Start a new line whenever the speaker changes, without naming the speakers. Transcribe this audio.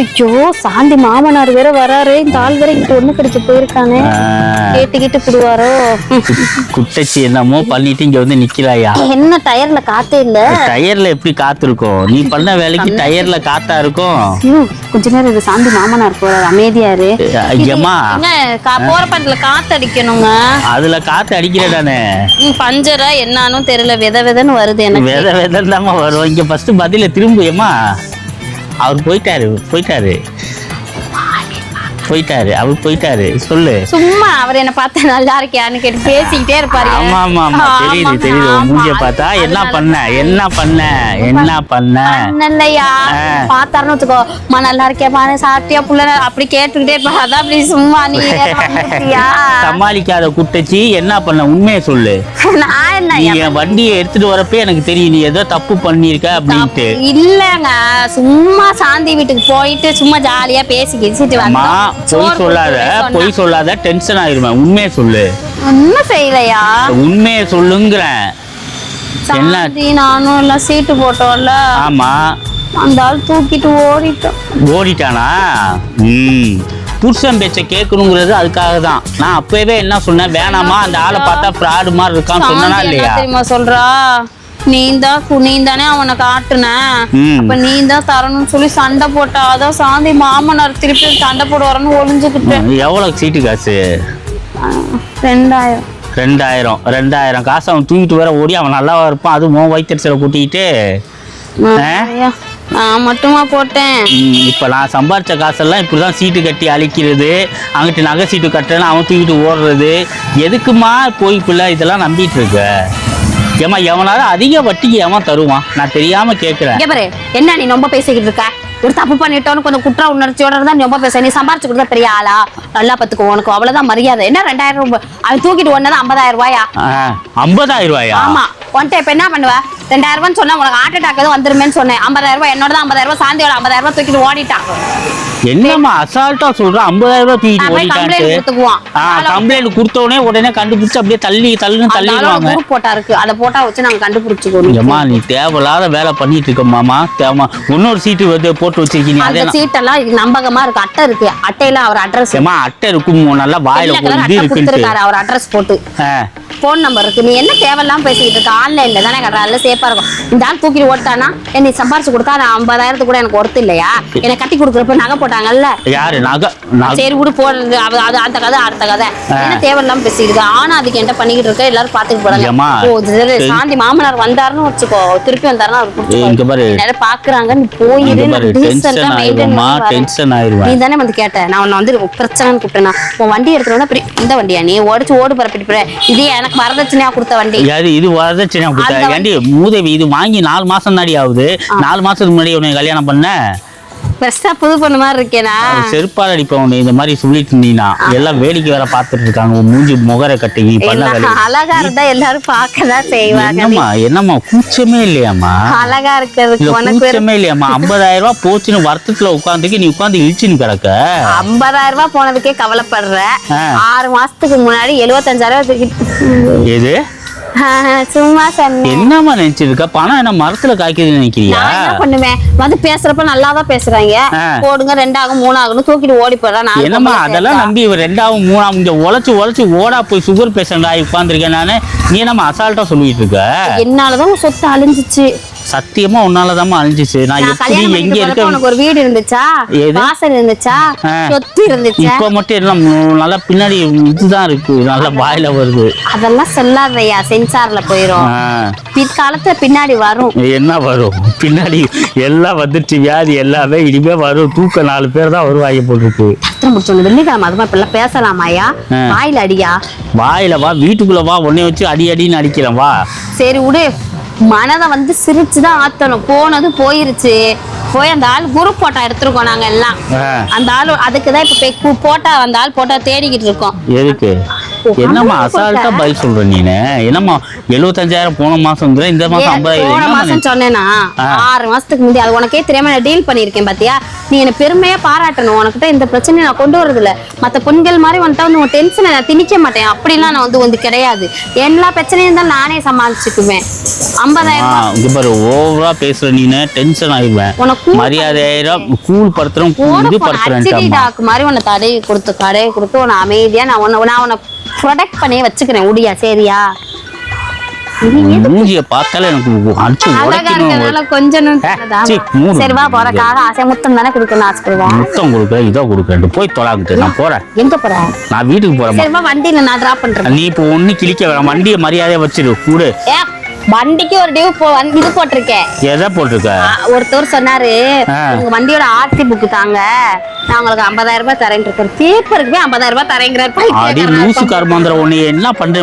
அச்சோ சாந்தி மாமனார் வேற வராரு இந்த ஆள் வேற இங்கிட்ட ஒண்ணு கிடைக்க போயிருக்கானே. கேட்டுக்கிட்டு புடுவாரோ?
குட்டச்சி என்னமோ பண்ணிட்டு இங்க வந்து நிக்கலாயா
என்ன டயர்ல காத்தே இல்ல?
டயர்ல எப்படி காத்து இருக்கும் நீ பண்ண வேலைக்கு டயர்ல காத்தா இருக்கும்.
கொஞ்ச நேரம் இது சாந்தி மாமனார் போறாரு அமைதியாரு
ஐயம்மா.
போற பண்றதுல காத்து அடிக்கணுங்க
அதுல காத்து அடிக்கிறதானே.
பஞ்சரா என்னன்னு தெரியல வித விதன்னு வருது எனக்கு.
வித விதம் வரும். இங்க ஃபர்ஸ்ட் பதில திரும்புயம்மா. அவர் போயிட்டாரு போயிட்டாரு. போயிட்டாரு அவர் போயிட்டாரு. சொல்லு.
சும்மா அவர் என்ன பார்த்தா நல்லா இருக்கியான்னு கேட்டு பேசிக்கிட்டே இருப்பாரு.
ஆமா ஆமா ஆமா. தெரியுது தெரியுது. உன். மூஞ்சிய பார்த்தா என்ன பண்ண என்ன பண்ண என்ன பண்ண? ஆ.
பார்த்தாருன்னு வச்சுக்கோ மா நல்லா இருக்கியாமா சாப்பிட்டியா புள்ள? அப்படி கேட்டுக்கிட்டே இருப்பா அதான் அப்படி சும்மா நீ?
சமாளிக்காத குட்டச்சி என்ன பண்ண? உண்மையை சொல்லு.
நான் என்ன
என் வண்டியை எடுத்துட்டு வரப்ப எனக்கு தெரியும் நீ ஏதோ தப்பு பண்ணிருக்க அப்படின்ட்டு.
இல்லங்க. சும்மா சாந்தி வீட்டுக்கு போயிட்டு சும்மா ஜாலியா பேசி கிச்சிட்டு வந்தோம்.
பொய் சொல்லாத. பொய் சொல்லாத டென்ஷன் ஆயிருவேன் உண்மையை சொல்லு.
ஒண்ணும் செய்யலையா?
உண்மையை சொல்லுங்கிறேன். என்ன?
சாந்தி நானும் எல்லாம் சீட்டு போட்டோம்ல.
ஆமா.
அந்த ஆள் தூக்கிட்டு ஓடிட்டோம்.
ஓடிட்டானா? ம். புருஷன் பேச்ச கேட்கணுங்கிறது அதுக்காக தான். நான் அப்பவே என்ன சொன்னேன்? வேணாமா அந்த ஆளை பார்த்தா ஃப்ராடு மாதிரி இருக்கான்னு சொன்னா இல்லையா?
தெரியுமா சொல்றா? நீ தான் நீ தானே அவனை காட்டுன. அப்ப நீ தான் தரணும்னு சொல்லி சண்டை போட்டா அதான் சாந்தி மாமனார் திருப்பி சண்டை போடுவாருன்னு ஒளிஞ்சுக்கிட்டேன்
எவ்வளவு சீட்டு காசு?
ரெண்டாயிரம்.
ரெண்டாயிரம் ரெண்டாயிரம். காசு அவன் தூக்கிட்டு வர ஓடி அவன் நல்லாவா இருப்பான். அதுவும் உன் வயிற்றுல கூட்டிக்கிட்டு.
நான் மட்டுமா போட்டேன்.
இப்ப நான் சம்பாரிச்ச காசெல்லாம் இப்படிதான் சீட்டு கட்டி அழிக்கிறது. அங்கிட்டு நகை சீட்டு கட்டுறேன்னு அவன் தூக்கிட்டு ஓடுறது. எதுக்குமா போய் பிள்ளை இதெல்லாம் நம்பிட்டு இருக்க? ஏமா எவனாவது அதிக வட்டிக்கு ஏமா தருவான்? நான் தெரியாம கேட்கிறேன்
இங்க பாரு என்ன நீ ரொம்ப பேசிக்கிட்டு இருக்க? ஒரு தப்பு பண்ணிட்டோன்னு கொஞ்சம் குற்ற உணர்ச்சியோட நீ ரொம்ப பேச நீ சம்பாரிச்சு கொடுத்தா பெரிய ஆளா? நல்லா பத்துக்கோ உனக்கு அவ்வளவுதான் மரியாதை. என்ன ரெண்டாயிரம் ரூபாய்? அவன் தூக்கிட்டு ஒன்னதான் ஐம்பதாயிரம் ரூபாயா?
ஐம்பதாயிரம் ரூபாயா?
ஆமா ஒன்ட்ட இப்ப என்ன பண்ணுவ? ரெண்டாயிரம் ரூபான்னு சொன்னா உனக்கு ஹார்ட் அட்டாக் எதுவும் வந்துருமேன்னு சொன்னேன். ஐம்பதாயிரம் ரூபாய் என்னோட தான் ஐம்பதாயிரம் ரூபாய் சாந்தியோட ஐம்பதாயிரம் ரூபாய் தூக்கிட்டு ஓடிட்டான்.
என்னம்மா அசால்ட்டா சொல்ற? ஐம்பதாயிரம் ரூபாய் தூக்கிட்டு. ஆ கம்ப்ளைண்ட் கொடுத்த உடனே உடனே கண்டுபிடிச்சு அப்படியே தள்ளி தள்ளுன்னு தள்ளிடுவாங்க.
குரூப் போட்டா இருக்கு அதை போட்டா வச்சு நாங்க கண்டுபிடிச்சுக்கணும்.
ஏம்மா நீ தேவையில்லாத வேலை பண்ணிட்டு இருக்க மாமா. தேவமா இன்னொரு சீட்டு வந்து போட்டு வச்சிருக்கீங்க.
அந்த சீட்டெல்லாம் இது நம்பகமா இருக்கு. அட்டை இருக்கு. அட்டையில அவர் அட்ரஸ்
ஏமா அட்டை இருக்கும்? நல்லா வாயில
கொடுத்துருக்காரு. அவர் அட்ரஸ் போட்டு. ஃபோன் நம்பர் இருக்கு. நீ என்ன தேவையில்லாம பேசிக்கிட்டு இருக்க? ஆன்லைன்ல தானே கட்டுற? அதுல சேஃபா இருக்கும். இந்த ஆள் தூக்கிட்டு ஓட்டானா நீ சம்பாரிச்சு கொடுத்தா நான் ஐம்பதாயிரத்துக்கு கூட எனக்கு ஒர்த்து இல்லையா? எனக்கு கட்டி கொடுக்குறப்ப நகை போட்டாங்கல்ல?
யாரு? நகை?
சரி விடு போடுறது அது அந்த கதை அடுத்த கதை. என்ன தேவையில்லாம பேசிக்கிட்டு இருக்க? ஆனா அதுக்கு என்ன பண்ணிக்கிட்டு இருக்க எல்லாரும் பாத்துட்டு போறாங்க. சாந்தி மாமனார் வந்தாருன்னு வச்சுக்கோ. திருப்பி வந்தாருன்னா அவர் எல்லாரும் பாக்குறாங்க நீ போயிரு நீ தானே வந்து கேட்ட. நான் உன்னை வந்து பிரச்சனைன்னு கூப்பிட்டேனா உன் வண்டி எடுத்துட்டு வந்தா பெரிய- இந்த வண்டியா நீ? ஓடிச்சு ஓடு பரப்பிட்டு இதே எனக்கு வரதட்சணையா கொடுத்த வண்டி.
இது வரதட்சணை கொடுத்தா ஏண்டி மூதேவி இது வாங்கி நாலு மாசம் தாடி ஆகுது நாலு மாசத்துக்கு முன்னாடி உன்னை கல்யாணம் பண்ண.
பெருசா புது பொண்ணு மாதிரி இருக்கேனா?
செருப்பால் அடிப்பேன் உன்னை இந்த மாதிரி சொல்லிட்டு இருந்தீங்கன்னா எல்லாம் வேடிக்கை வேற பார்த்துட்டு இருக்காங்க. உன் மூஞ்சி முகரை கட்டி வேலை
அழகா இருந்தா எல்லாரும் பார்க்கதான் செய்வாங்க.
என்னம்மா என்னம்மா கூச்சமே இல்லையாம்மா?
அழகா இருக்கிறதுக்கு உனக்கு
கூச்சமே இல்லையாம்மா. ஐம்பதாயிரம் ரூபாய் போச்சுன்னு வருத்தத்துல உட்காந்துக்கு நீ உட்காந்து இழிச்சுன்னு கிடக்க.
ஐம்பதாயிரம் ரூபாய் போனதுக்கே கவலைப்படுற. ஆறு மாசத்துக்கு முன்னாடி எழுபத்தஞ்சாயிரம் தூக்கிட்டு
எது?
சும்மா சொன்னேன்.
என்னம்மா நினைச்சிருக்க? பணம் என்ன மரத்துல காய்க்குதுன்னு நினைக்கிறியா?
நான் என்ன பண்ணுவேன்? வந்து பேசுறப்ப நல்லா தான் பேசுறாங்க. போடுங்க ரெண்டாகும் மூணாகணும் தூக்கிட்டு ஓடி
என்னம்மா
பொம்பளை
அதெல்லாம். நம்பி இவன் ரெண்டாவும் மூணாவும் இங்க உழைச்சு உழைச்சு ஓடா போய் சுகர் பேஷண்ட் ஆகி உட்காந்துருக்கேன் நானு. நீ என்னம்மா அசால்ட்டா சொல்லிட்டு இருக்க?
என்னாலதான் சொத்து அழிஞ்சிச்சு.
சத்தியமா உன்னாலதாம்மா அழிஞ்சிச்சு. நான் எப்படி எங்க இருக்க
உனக்கு ஒரு வீடு இருந்துச்சா? வாசல் இருந்துச்சா. சொத்து இருந்துச்சா?
இப்ப மட்டும் எல்லாம் நல்லா பின்னாடி இதுதான் இருக்கு. நல்லா வாயில வருது.
அதெல்லாம் சொல்லாதையா சென்சார்ல போயிரும். பிற்காலத்துல பின்னாடி வரும்.
என்ன வரும்? பின்னாடி எல்லாம் வந்துருச்சு வியாதி எல்லாமே இனிமே வரும். தூக்க நாலு பேர் தான் வருவாங்க போட்டுருக்கு
வெள்ளிக்கிழமை அதுமா இப்பெல்லாம் பேசலாமாயா. வாயில அடியா?
வாயில வா வீட்டுக்குள்ள வா உன்னை வச்சு அடி அடின்னு அடிக்கிறேன் வா.
சரி விடு. மனதை வந்து சிரிச்சுதான் ஆத்தணும். போனது போயிருச்சு. போய் அந்த ஆள் குரூப் போட்டோ எடுத்திருக்கோம் நாங்க எல்லாம். அந்த ஆள் அதுக்கு தான் இப்ப கு- போட்டா அந்த ஆள் போட்டோ தேடிக்கிட்டு இருக்கோம்.
எதுக்கு? என்னம்மா அசால்ட்டா பதில் சொல்ற நீனு? என்னம்மா எழுபத்தஞ்சாயிரம் போன மாசம் இந்த மாசம் ஐம்பதாயிரம்
போன மாசம் சொன்னேனா. ஆறு மாசத்துக்கு முந்தைய அது உனக்கே தெரியாம நான் டீல் பண்ணிருக்கேன் பாத்தியா? நீ என்ன பெருமையா பாராட்டணும். உனக்கிட்ட இந்த பிரச்சனையை நான் கொண்டு வரது இல்ல மத்த பெண்கள் மாதிரி வந்துட்டா வந்து உன் டென்ஷனை நான் திணிக்க மாட்டேன். அப்படிலாம் நான் வந்து வந்து கிடையாது. எல்லா பிரச்சனையும் இருந்தாலும் நானே சமாளிச்சுக்குவேன். ஐம்பதாயிரம்
ஆ, இங்க பாரு ஓவரா பேசுற நீனு டென்ஷன் ஆயிடுவேன்.
உனக்கு
மரியாதையாயிரம் கூல் படுத்துறோம் படுத்துறேன்ட்டாம்மா
டாக்கு மாதிரி உன்னை தடவி கொடுத்து கடையை கொடுத்து உன்னை அமைதியா நான் உன்னை நான் உன்னை ப்ரொடெக்ட் பண்ணி வச்சுக்கிறேன் உடியா சரியா?
மூஞ்சிய பார்த்தாலே எனக்கு அடிச்சு உடைக்கணும்.
கொஞ்சம். சரி வா போறக்காக ஆசை முத்தம் தானே கொடுக்கணும் ஆசைப்படுவேன்.
முத்தம் கொடுக்க இதோ கொடுக்க. போய் தொலாங்கிட்டு நான் போறேன்.
எங்க போற?
நான் வீட்டுக்கு போறேன்
வண்டியில நான் டிராப் பண்றேன்.
நீ இப்போ ஒண்ணு கிழிக்க வேணாம். வண்டியை மரியாதையா வச்சிரு. கூடு.
வண்டிக்கு ஒரு டியூ போ இது போட்டிருக்கேன்.
எதை போட்டிருக்க?
ஒருத்தர் சொன்னாரு. உங்க வண்டியோட ஆர்சி புக்கு தாங்க. நான் உங்களுக்கு ஐம்பதாயிரம் ரூபாய் தரேன் இருக்கேன். பேப்பருக்கு போய் ஐம்பதாயிரம் ரூபாய் தரேங்கிறார்.
அடி
பைத்தியக்காரனா
லூசு
இருப்பான்.
கர்மாந்திர உன்னை என்ன பண்ற